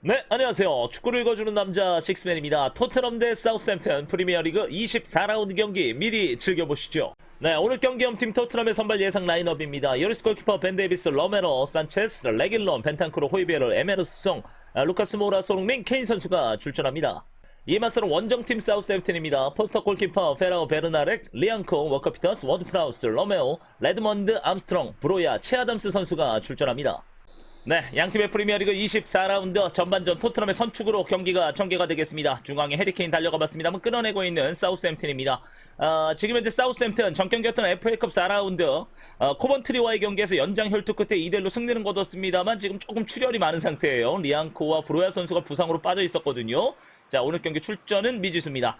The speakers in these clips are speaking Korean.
네, 안녕하세요. 축구를 읽어주는 남자 식스맨입니다. 토트넘 대 사우스햄튼 프리미어리그 24라운드 경기 미리 즐겨보시죠. 네, 오늘 경기 홈팀 토트넘의 선발 예상 라인업입니다. 요리스 골키퍼 벤 데이비스, 러메로, 산체스, 레길론, 벤탄크로, 호이베르, 에메르스송, 아, 루카스 모라, 소롱민, 케인 선수가 출전합니다. 이에 맞서는 원정팀 사우스햄튼입니다. 포스터 골키퍼 페라오 베르나렉, 리앙코, 워커피터스, 워드프라우스, 로메오, 레드먼드, 암스트롱, 브로야, 체아담스 선수가 출전합니다. 네, 양팀의 프리미어리그 24라운드 전반전 토트넘의 선축으로 경기가 전개가 되겠습니다. 중앙에 해리케인 달려가 봤습니다만 끊어내고 있는 사우스햄튼입니다. 어, 지금 현재 사우스햄튼 전경기였던 FA컵 4라운드 어, 코번트리와의 경기에서 연장 혈투 끝에 2대1로 승리는 거뒀습니다만 지금 조금 출혈이 많은 상태예요. 리앙코와 브로야 선수가 부상으로 빠져 있었거든요. 자, 오늘 경기 출전은 미지수입니다.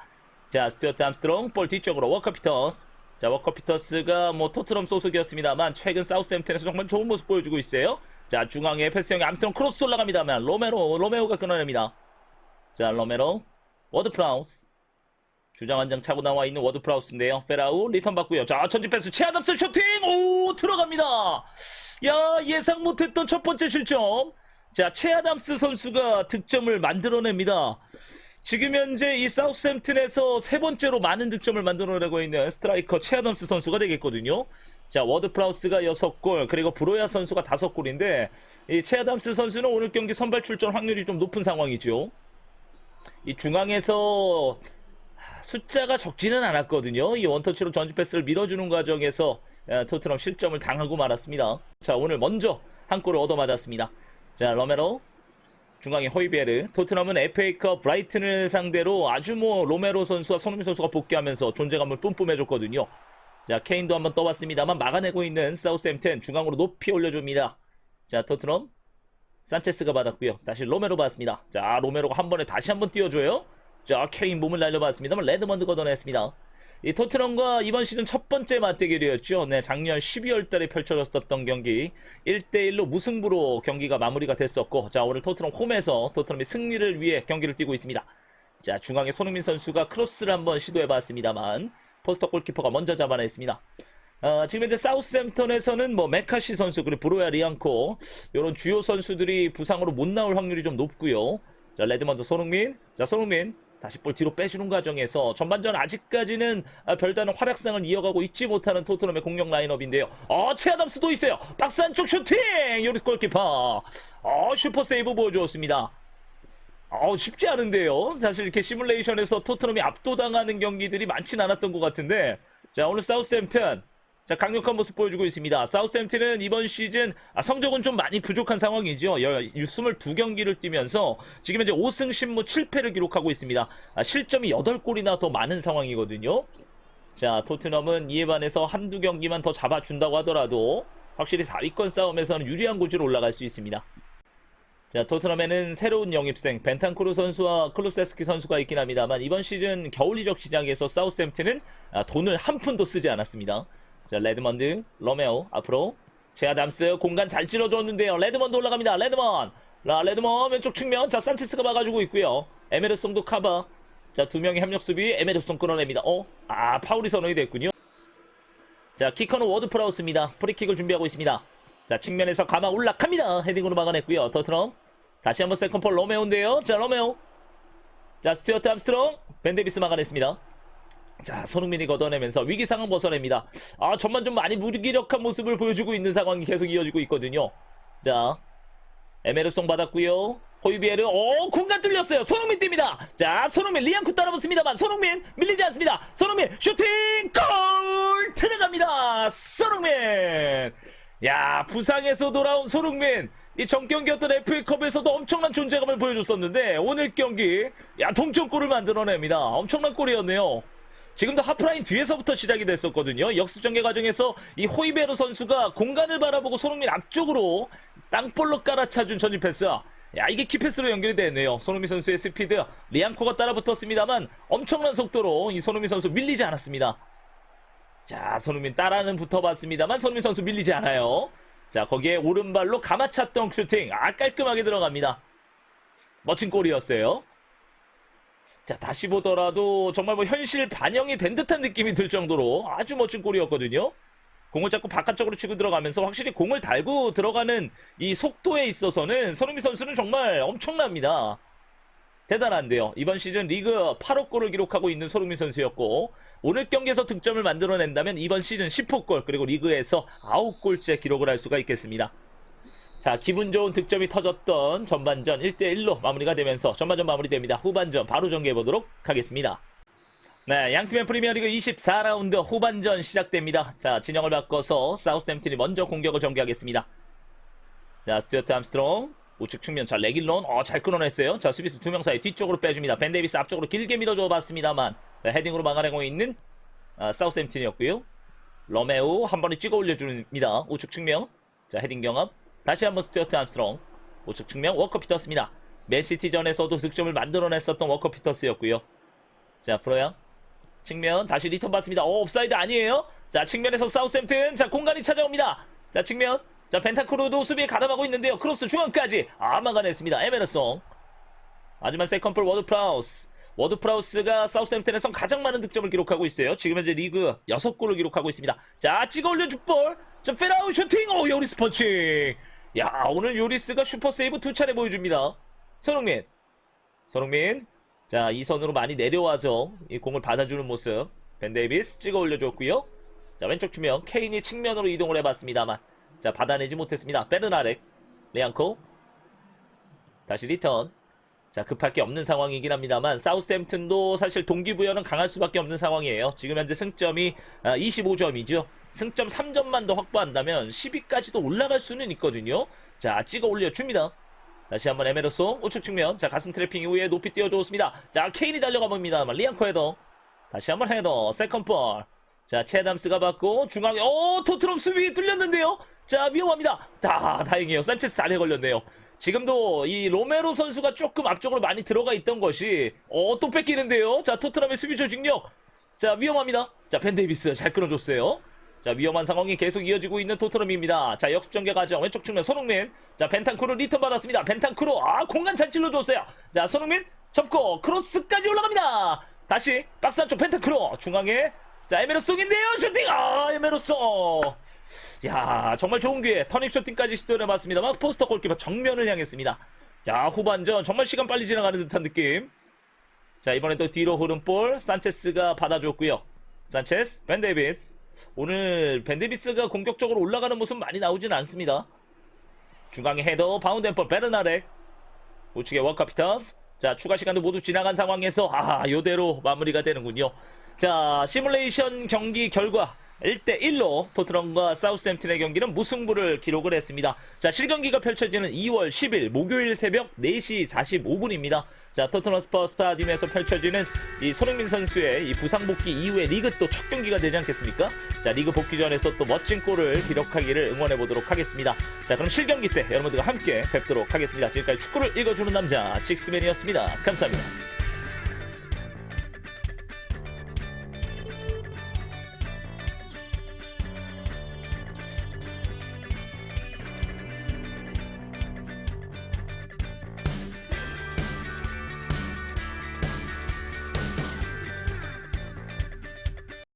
자, 스튜어트 암스트롱 볼 뒤쪽으로 워커 피터스 자, 워커 피터스가 뭐 토트넘 소속이었습니다만 최근 사우스햄튼에서 정말 좋은 모습 보여주고 있어요. 자, 중앙에 패스형의 암스트롱 크로스 올라갑니다만 로메로, 로메오가 끊어냅니다. 자, 로메로, 워드 프라우스. 주장 한 장 차고 나와 있는 워드 프라우스인데요. 페라우 리턴 받고요. 자, 전진 패스 체아담스 슈팅! 오, 들어갑니다. 야, 예상 못했던 첫 번째 실점. 자, 체아담스 선수가 득점을 만들어냅니다. 지금 현재 이 사우스햄튼에서 세 번째로 많은 득점을 만들어내고 있는 스트라이커 체아덤스 선수가 되겠거든요. 자, 워드 프라우스가 6골, 그리고 브로야 선수가 5골인데, 이 체아덤스 선수는 오늘 경기 선발 출전 확률이 좀 높은 상황이죠. 이 중앙에서 숫자가 적지는 않았거든요. 이 원터치로 전지 패스를 밀어주는 과정에서 아, 토트넘 실점을 당하고 말았습니다. 자, 오늘 먼저 한 골을 얻어맞았습니다. 자, 러메로 중앙에 호이베르 토트넘은 FA컵 브라이튼을 상대로 아주 뭐 로메로 선수와 손흥민 선수가 복귀하면서 존재감을 뿜뿜해줬거든요. 자 케인도 한번 떠봤습니다만 막아내고 있는 사우스햄튼 중앙으로 높이 올려줍니다. 자 토트넘 산체스가 받았고요. 다시 로메로 받았습니다. 자 로메로가 한 번에 다시 한번 띄워줘요. 자 케인 몸을 날려봤습니다만 레드먼드 걷어냈습니다. 이 토트넘과 이번 시즌 첫 번째 맞대결이었죠. 네, 작년 12월 달에 펼쳐졌었던 경기 1대1로 무승부로 경기가 마무리가 됐었고 자, 오늘 토트넘 홈에서 토트넘이 승리를 위해 경기를 뛰고 있습니다. 자, 중앙에 손흥민 선수가 크로스를 한번 시도해 봤습니다만 포스터 골키퍼가 먼저 잡아냈습니다. 어, 지금 현재 사우스햄턴에서는 뭐 메카시 선수 그리고 브로야 리앙코 이런 주요 선수들이 부상으로 못 나올 확률이 좀 높고요. 자 레드먼드 손흥민 자 손흥민 다시 볼 뒤로 빼주는 과정에서 전반전 아직까지는 아, 별다른 활약상을 이어가고 있지 못하는 토트넘의 공격 라인업인데요. 어 체아담스도 있어요. 박스 안쪽 슈팅 요리스 골키퍼 어 슈퍼 세이브 보여주었습니다. 어, 쉽지 않은데요. 사실 이렇게 시뮬레이션에서 토트넘이 압도당하는 경기들이 많진 않았던 것 같은데, 자, 오늘 사우스햄튼, 자, 강력한 모습 보여주고 있습니다. 사우스햄튼은 이번 시즌 아, 성적은 좀 많이 부족한 상황이죠. 22경기를 뛰면서 지금 현재 5승 10무 7패를 기록하고 있습니다. 아, 실점이 8골이나 더 많은 상황이거든요. 자, 토트넘은 이에 반해서 한두 경기만 더 잡아준다고 하더라도 확실히 4위권 싸움에서는 유리한 고지로 올라갈 수 있습니다. 자, 토트넘에는 새로운 영입생 벤탄쿠르 선수와 클루세스키 선수가 있긴 합니다만 이번 시즌 겨울 이적 시장에서 사우스햄튼은 아, 돈을 한 푼도 쓰지 않았습니다. 자, 레드먼드, 로메오 앞으로 제아담스 공간 잘 찔러줬는데요. 레드먼드 올라갑니다. 레드먼, 라 레드먼 왼쪽 측면 자 산체스가 막아주고 있고요. 에메르송도 카바. 자, 두 명의 협력 수비 에메르송 끊어냅니다. 어, 아 파울이 선언이 됐군요. 자, 키커는 워드 프라우스입니다. 프리킥을 준비하고 있습니다. 자, 측면에서 가마 올라갑니다. 헤딩으로 막아냈고요. 터트넘. 다시 한번 세컨폴 로메오인데요. 자, 로메오. 자, 스튜어트 암스트롱. 벤데비스 막아냈습니다. 자, 손흥민이 걷어내면서 위기 상황 벗어냅니다. 아, 전반 좀 많이 무기력한 모습을 보여주고 있는 상황이 계속 이어지고 있거든요. 자, 에메르송 받았고요. 호이비에르, 오, 공간 뚫렸어요. 손흥민 뜁니다. 자, 손흥민, 리안쿠 따라붙습니다만, 손흥민, 밀리지 않습니다. 손흥민, 슈팅, 골! 들어갑니다. 손흥민! 야, 부상에서 돌아온 손흥민. 이 정경기였던 FA컵에서도 엄청난 존재감을 보여줬었는데, 오늘 경기, 야, 동점골을 만들어냅니다. 엄청난 골이었네요. 지금도 하프라인 뒤에서부터 시작이 됐었거든요. 역습 전개 과정에서 이 호이베르 선수가 공간을 바라보고 손흥민 앞쪽으로 땅볼로 깔아차준 전진 패스. 야, 이게 키패스로 연결이 됐네요. 손흥민 선수의 스피드. 리앙코가 따라붙었습니다만 엄청난 속도로 이 손흥민 선수 밀리지 않았습니다. 자, 손흥민 따라는 붙어봤습니다만 손흥민 선수 밀리지 않아요. 자, 거기에 오른발로 감아찼던 슈팅. 아, 깔끔하게 들어갑니다. 멋진 골이었어요. 자, 다시 보더라도 정말 뭐 현실 반영이 된 듯한 느낌이 들 정도로 아주 멋진 골이었거든요. 공을 잡고 바깥쪽으로 치고 들어가면서 확실히 공을 달고 들어가는 이 속도에 있어서는 손흥민 선수는 정말 엄청납니다. 대단한데요. 이번 시즌 리그 8호 골을 기록하고 있는 손흥민 선수였고 오늘 경기에서 득점을 만들어낸다면 이번 시즌 10호 골 그리고 리그에서 9골째 기록을 할 수가 있겠습니다. 자 기분 좋은 득점이 터졌던 전반전 1대1로 마무리가 되면서 전반전 마무리됩니다. 후반전 바로 전개해 보도록 하겠습니다. 네, 양팀의 프리미어리그 24라운드 후반전 시작됩니다. 자, 진영을 바꿔서 사우스햄튼이 먼저 공격을 전개하겠습니다. 자, 스튜어트 암스트롱 우측 측면 자 레길론 어 잘 끊어냈어요. 자 수비수 두 명 사이 뒤쪽으로 빼줍니다. 벤 데이비스 앞쪽으로 길게 밀어줘 봤습니다만 자, 헤딩으로 막아내고 있는 아, 사우스햄튼이었고요. 로메오 한 번에 찍어 올려줍니다. 우측 측면 자 헤딩 경합 다시 한번 스튜어트 암스트롱 우측 측면 워커 피터스입니다. 맨시티전에서도 득점을 만들어냈었던 워커 피터스였고요. 자 프로야 측면 다시 리턴 받습니다. 오 옵사이드 아니에요? 자 측면에서 사우스햄튼 자 공간이 찾아옵니다. 자 측면 자 벤타크루도 수비에 가담하고 있는데요. 크로스 중앙까지 아 막아냈습니다. 에메르송 하지만 세컨볼 워드 프라우스 워드 프라우스가 사우스햄튼에선 가장 많은 득점을 기록하고 있어요. 지금 현재 리그 6골을 기록하고 있습니다. 자 찍어 올려 줍볼 자 페라우 슈팅 오 요리스 펀칭 야 오늘 요리스가 슈퍼 세이브 두 차례 보여줍니다. 손흥민 손흥민 자, 이 선으로 많이 내려와서 이 공을 받아주는 모습. 벤 데이비스 찍어 올려줬고요. 자, 왼쪽 주면 케인이 측면으로 이동을 해봤습니다만. 자, 받아내지 못했습니다. 베르나렉, 레앙코. 다시 리턴. 자, 급할 게 없는 상황이긴 합니다만, 사우스햄튼도 사실 동기부여는 강할 수밖에 없는 상황이에요. 지금 현재 승점이 25점이죠. 승점 3점만 더 확보한다면 10위까지도 올라갈 수는 있거든요. 자, 찍어 올려줍니다. 다시 한번 에메르송 우측 측면. 자 가슴 트래핑 이후에 높이 띄워줬습니다. 자 케인이 달려가 봅니다. 리안코 헤더. 다시 한번 헤더. 세컨 볼. 자 체담스가 받고 중앙에 오 토트넘 수비 뚫렸는데요. 자 위험합니다. 다 다행이에요. 산체스 안에 걸렸네요. 지금도 이 로메로 선수가 조금 앞쪽으로 많이 들어가 있던 것이 어 또 뺏기는데요. 자 토트넘의 수비 조직력. 자 위험합니다. 자 벤데이비스 잘 끊어줬어요 자 위험한 상황이 계속 이어지고 있는 토트넘입니다. 자 역습 전개 과정 왼쪽 측면 손흥민 자 벤탄쿠르 리턴 받았습니다. 벤탄쿠르 아 공간 잘 찔러줬어요. 자 손흥민 접고 크로스까지 올라갑니다. 다시 박스 안쪽 벤탄쿠르 중앙에 자 에메로송인데요 슈팅 아 에메로송 야 정말 좋은 기회 터닝 슈팅까지 시도를 해봤습니다만 포스터 골키퍼 정면을 향했습니다. 자 후반전 정말 시간 빨리 지나가는 듯한 느낌. 자 이번엔 또 뒤로 흐른 볼 산체스가 받아줬고요. 산체스 벤 데이비스 오늘 벤데비스가 공격적으로 올라가는 모습 많이 나오지는 않습니다. 중앙에 헤더 바운드 앤볼 베르나렉 우측에 워카피터스 자 추가 시간도 모두 지나간 상황에서 아 요대로 마무리가 되는군요. 자 시뮬레이션 경기 결과 1대1로 토트넘과 사우스햄튼의 경기는 무승부를 기록을 했습니다. 자, 실경기가 펼쳐지는 2월 10일 목요일 새벽 4시 45분입니다. 자, 토트넘 스퍼 스타디움에서 펼쳐지는 이 손흥민 선수의 이 부상 복귀 이후에 리그 또 첫 경기가 되지 않겠습니까? 자, 리그 복귀전에서 또 멋진 골을 기록하기를 응원해 보도록 하겠습니다. 자, 그럼 실경기 때 여러분들과 함께 뵙도록 하겠습니다. 지금까지 축구를 읽어주는 남자 식스맨이었습니다. 감사합니다.